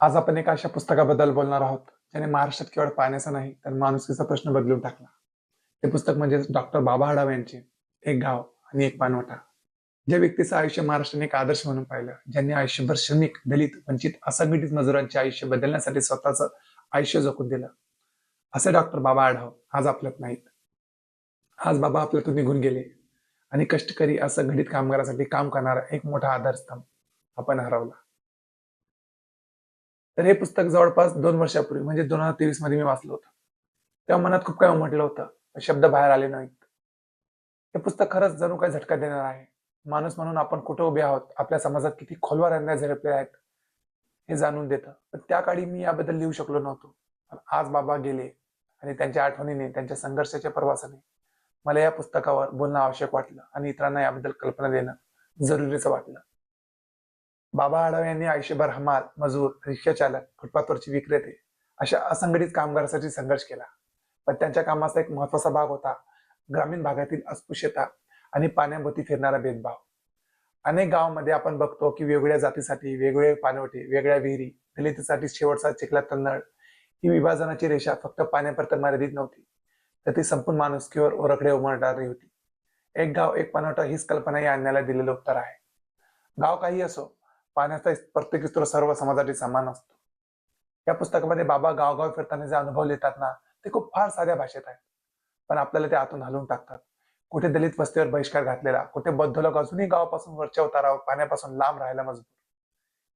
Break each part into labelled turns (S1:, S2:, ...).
S1: आज आपण एका अशा पुस्तकाबद्दल बोलणार आहोत ज्याने महाराष्ट्रात केवळ पाण्याचा नाही तर माणुसकीचा प्रश्न बदलून टाकला. ते पुस्तक म्हणजे डॉक्टर बाबा आढाव यांचे एक गाव आणि एक पानवटा. ज्या व्यक्तीचं आयुष्य महाराष्ट्राने एक आदर्श म्हणून पाहिलं ज्यांनी आयुष्यभर श्रमिक दलित वंचित असंघटित मजुरांचे आयुष्य बदलण्यासाठी स्वतःचं आयुष्य जोखून दिलं. असे डॉक्टर बाबा आढाव आज आपल्यात नाहीत. आज बाबा आपल्यातून निघून गेले आणि कष्टकरी असंघटित कामगारासाठी काम करणारा एक मोठा आधारस्तंभ आपण हरवला. तर हे पुस्तक जवळपास दोन वर्षापूर्वी म्हणजे दोन हजार तेवीसमध्ये मी वाचलं होतं. तेव्हा मनात खूप काय उमटलं होतं. शब्द बाहेर आले नाहीत. हे पुस्तक खरंच जणू काय झटका देणार आहे. माणूस म्हणून आपण कुठे उभे आहोत? आपल्या समाजात किती खोलवर अन्याय झडपले आहेत? हे जाणून देतं. पण त्या काळी मी याबद्दल लिहू शकलो नव्हतो. पण आज बाबा गेले आणि त्यांच्या आठवणीने त्यांच्या संघर्षाच्या प्रवासाने मला या पुस्तकावर बोलणं आवश्यक वाटलं आणि इतरांना याबद्दल कल्पना देणं जरुरीचं वाटलं. बाबा आढाव यांनी आयुष्यभर हमाल मजूर रिक्षा चालक फुटपाथवरचे विक्रेते अशा असंघटित कामगारांसाठी संघर्ष केला. पण त्यांच्या कामाचा एक महत्त्वाचा भाग होता. ग्रामीण भागातील अस्पृश्यता आणि पाण्याभोवती फिरणारा भेदभाव. अनेक गावांमध्ये आपण बघतो की वेगवेगळ्या जातीसाठी वेगवेगळे पाणवटे वेगळ्या विहिरी दलितीसाठी शेवटचा चिखला तन्नळ ही विभाजनाची रेषा फक्त पाण्यापर्यंत मर्यादित नव्हती. तर ती संपूर्ण माणुसकीवर ओरखडे उमटणारी होती. एक गाव एक पाणवटा हीच कल्पना या आणण्याला दिलेलं उत्तर आहे. गाव काही असो पाण्याचा प्रत्येक स्त्रोत सर्व समाजासाठी समान असतो. या पुस्तकामध्ये बाबा गावगाव फिरताना जे अनुभव लिहितात ना ते खूप फार साध्या भाषेत आहेत. पण आपल्याला ते आतून हलवून टाकतात. कुठे दलित वस्तीवर बहिष्कार घातलेला कुठे बद्ध लोक अजूनही गावापासून वरच्या उतारावर पाण्यापासून लांब राहायला मजबूर.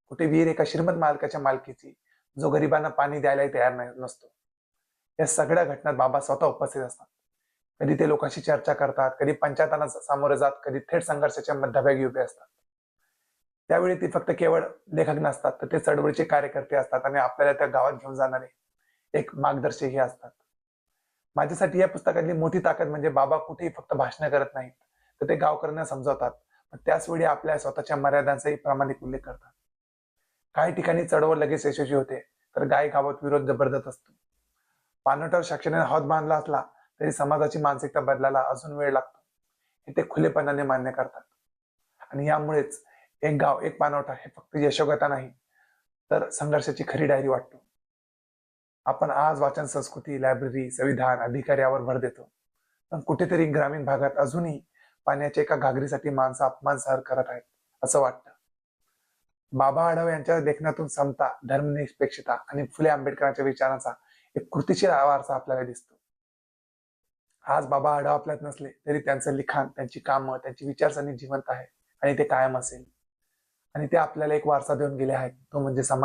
S1: कुठे विहीर एका श्रीमंत मालकाच्या मालकीची जो गरिबांना पाणी द्यायलाही तयार नाही नसतो. या सगळ्या घटनात बाबा स्वतः उपस्थित असतात. कधी ते लोकांशी चर्चा करतात कधी पंचायतांना सामोरे जात कधी थेट संघर्षाच्या मध्यभागी उभे असतात. त्यावेळी ते फक्त केवळ लेखक नसतात तर ते चळवळीचे कार्यकर्ते असतात आणि आपल्याला त्या गावात घेऊन जाणारे एक मार्गदर्शकही असतात. माझ्यासाठी या पुस्तकातली मोठी ताकद म्हणजे बाबा कुठेही फक्त भाषण करत नाहीत तर ते गावकऱ्यांना समजवतात. पण त्याच वेळी आपल्या स्वतःच्या मर्यादांचाही प्रामाणिक उल्लेख करतात. काही ठिकाणी चळवळ लगेच यशस्वी होते तर गाय गावात विरोध जबरदस्त असतो. पानवटावर शिक्षणाने हौद बांधला असला तरी समाजाची मानसिकता बदलायला अजून वेळ लागतो. हे ते खुलेपणाने मान्य करतात. आणि यामुळेच एक गाव एक पानवटा हे फक्त यशोगता नाही तर संघर्षाची खरी डायरी वाटतो. आपण आज वाचन संस्कृती लायब्ररी संविधान अधिकार यावर भर देतो. पण कुठेतरी ग्रामीण भागात अजूनही पाण्याच्या एका घागरीसाठी माणसं अपमान सहन करत आहेत असं वाटतं. बाबा आढाव यांच्या लेखनातून समता धर्मनिरपेक्षता आणि फुले आंबेडकरांच्या विचारांचा एक कृतीशील वारसा आपल्याला दिसतो. आज बाबा आढाव आपल्यात नसले तरी त्यांचं लिखाण त्यांची कामं त्यांची विचारसरणी जिवंत आहे आणि ते कायम असेल. आणि ते आपल्याला एक वारसा देऊन गेले आहेत. तो म्हणजे समान